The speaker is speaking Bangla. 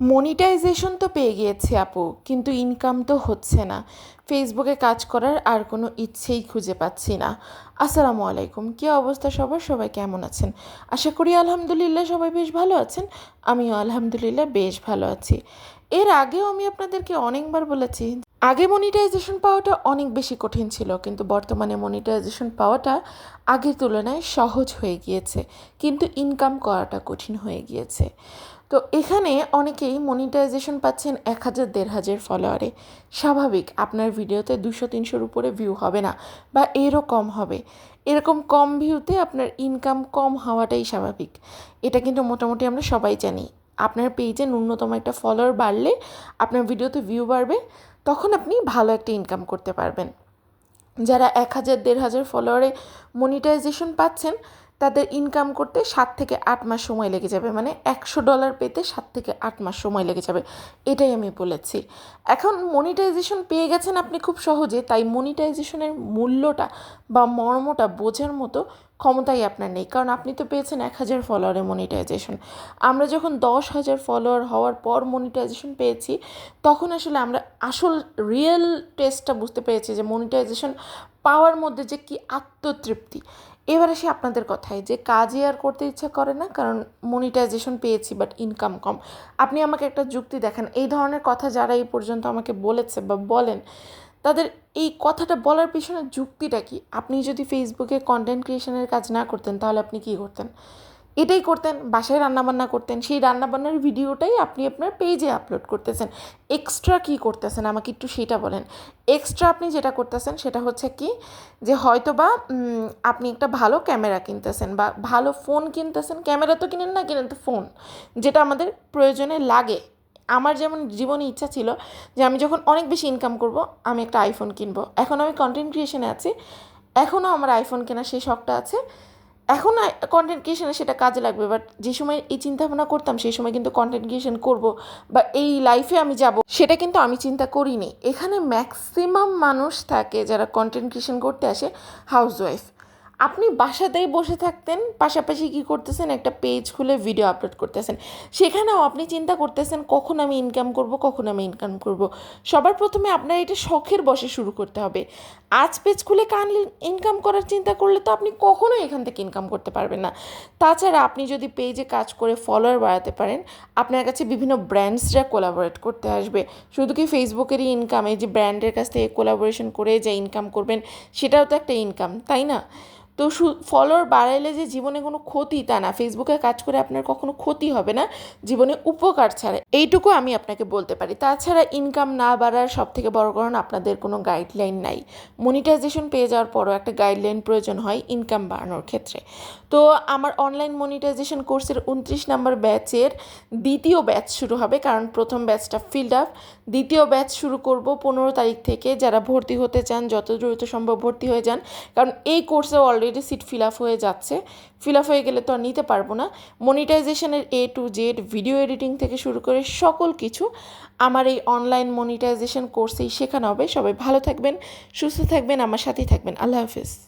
মনিটাইজেশন তো পেয়ে গিয়েছে আপু, কিন্তু ইনকাম তো হচ্ছে না। ফেসবুকে কাজ করার আর কোনো ইচ্ছেই খুঁজে পাচ্ছি না। আসসালামু আলাইকুম, কী অবস্থা সবার? সবাই কেমন আছেন? আশা করি আলহামদুলিল্লাহ সবাই বেশ ভালো আছেন। আমিও আলহামদুলিল্লাহ বেশ ভালো আছি। এর আগেও আমি আপনাদেরকে অনেকবার বলেছি আগে মনিটাইজেশন পাওয়াটা অনেক বেশি কঠিন ছিল, কিন্তু বর্তমানে মনিটাইজেশন পাওয়াটা আগের তুলনায় সহজ হয়ে গিয়েছে, কিন্তু ইনকাম করাটা কঠিন হয়ে গিয়েছে। তো এখানে অনেকেই মনিটাইজেশন পাচ্ছেন এক হাজার, দেড় হাজার ফলোয়ারে স্বাভাবিক, আপনার ভিডিওতে দুশো, তিনশোর উপরে ভিউ হবে না, বা এরও কম হবে। এরকম কম ভিউতে আপনার ইনকাম কম হওয়াটাই স্বাভাবিক। এটা কিন্তু মোটামুটি আমরা সবাই জানি। আপনার পেজে ন্যূনতম একটা ফলোয়ার বাড়লে আপনার ভিডিওতে ভিউ বাড়বে তখন আপনি ভালো একটা ইনকাম করতে পারবেন। যারা এক হাজার, দেড় হাজার ফলোয়ারে মনিটাইজেশন পাচ্ছেন, তাদের ইনকাম করতে সাত থেকে আট মাস সময় লেগে যাবে। মানে একশো ডলার পেতে সাত থেকে আট মাস সময় লেগে যাবে। এটাই আমি বলেছি। এখন মনিটাইজেশন পেয়ে গেছেন আপনি খুব সহজে, তাই মনিটাইজেশনের মূল্যটা বা মর্মটা বোঝার মতো ক্ষমতাই আপনার নেই। কারণ আপনি তো পেয়েছেন এক হাজার ফলোয়ারে মনিটাইজেশন আমরা যখন দশ হাজার ফলোয়ার হওয়ার পর মনিটাইজেশন পেয়েছি, তখন আসলে আমরা আসল রিয়েল টেস্টটা বুঝতে পেরেছি যে মনিটাইজেশন পাওয়ার মধ্যে যে কি আত্মতৃপ্তি। এবার আসি আপনাদের কথায় যে কাজই আর করতে ইচ্ছা করে না, কারণ মনিটাইজেশন পেয়েছি বাট ইনকাম কম। আপনি আমাকে একটা যুক্তি দেখান। এই ধরনের কথা যারা এই পর্যন্ত আমাকে বলেছে বা বলেন তাদের এই কথাটা বলার পিছনে যুক্তিটা কি? আপনি যদি ফেসবুকে কন্টেন্ট ক্রিয়েশনের কাজ না করতেন, তাহলে আপনি কী করতেন? এটাই করতেন, বাসায় রান্নাবান্না করতেন, সেই রান্নাবান্নার ভিডিওটাই আপনি আপনার পেজে আপলোড করতেছেন। এক্সট্রা কী করতেছেন? আমাকে একটু সেটা বলেন। এক্সট্রা আপনি যেটা করতেছেন, সেটা হচ্ছে কি? যে হয়তো বা আপনি একটা ভালো ক্যামেরা কিনতেছেন বা ভালো ফোন কিনতেছেন। ক্যামেরা তো কিনেন না, কিনেন তো ফোন যেটা আমাদের প্রয়োজনে লাগে। আমার যেমন জীবনে ইচ্ছা ছিল যে আমি যখন অনেক বেশি ইনকাম করব, আমি একটা আইফোন কিনবো। এখন আমি কন্টেন্ট ক্রিয়েশনে আছি, এখনও আমার আইফোন কেনার সেই শখটা আছে। এখন কন্টেন্ট ক্রিয়েশনে সেটা কাজে লাগবে বাট যে সময় এই চিন্তা ভাবনা করতাম, সেই সময় কিন্তু কন্টেন্ট ক্রিয়েশন করব বা এই লাইফে আমি যাব, সেটা কিন্তু আমি চিন্তা করিনি। এখানে ম্যাক্সিমাম মানুষ থাকে যারা কন্টেন্ট ক্রিয়েশন করতে আসে হাউস ওয়াইফ আপনি বাসাতেই বসে থাকতেন, পাশাপাশি কী করতেছেন? একটা পেজ খুলে ভিডিও আপলোড করতেছেন। সেখানেও আপনি চিন্তা করতেছেন, কখন আমি ইনকাম করব, কখন আমি ইনকাম করব? সবার প্রথমে আপনার এটা শখের বসে শুরু করতে হবে। আজ পেজ খুলে কান ইনকাম করার চিন্তা করলে তো আপনি কখনোই এখান থেকে ইনকাম করতে পারবেন না। তাছাড়া আপনি যদি পেজে কাজ করে ফলোয়ার বাড়াতে পারেন, আপনার কাছে বিভিন্ন ব্র্যান্ডসরা কোলাবোরেট করতে আসবে। শুধু কি ফেসবুকেরই ইনকাম এই যে ব্র্যান্ডের কাছ থেকে কোলাবোরেশন করে যে ইনকাম করবেন, সেটাও তো একটা ইনকাম তাই না? তো ফলোয়ার বাড়াইলে যে জীবনে কোনো ক্ষতি তা না। ফেসবুকে কাজ করে আপনার কখনো ক্ষতি হবে না, জীবনে উপকার ছাড়া। এইটুকু আমি আপনাকে বলতে পারি। তাছাড়া ইনকাম না বাড়ার সব থেকে বড় কারণ আপনাদের কোনো গাইডলাইন নাই। মনিটাইজেশন পেয়ে যাওয়ার পরও একটা গাইডলাইন প্রয়োজন হয় ইনকাম বাড়ানোর ক্ষেত্রে। তো আমার অনলাইন মনিটাইজেশন কোর্সের উনত্রিশ নম্বর ব্যাচের দ্বিতীয় ব্যাচ শুরু হবে, কারণ প্রথম ব্যাচটা ফিল্ড আপ দ্বিতীয় ব্যাচ শুরু করব পনেরো তারিখ থেকে। যারা ভর্তি হতে চান, যত দ্রুত সম্ভব ভর্তি হয়ে যান। কারণ এই কোর্সে অলরেডি সিট ফিল আপ হয়ে যাচ্ছে। ফিল আপ হয়ে গেলে তো আর নিতে পারব না। মনিটাইজেশনের A to Z video editing থেকে শুরু করে সকল কিছু আমার এই অনলাইন মনিটাইজেশন কোর্সেই শেখানো হবে। সবাই ভালো থাকবেন, সুস্থ থাকবেন, আমার সাথেই থাকবেন। আল্লাহ হাফিজ।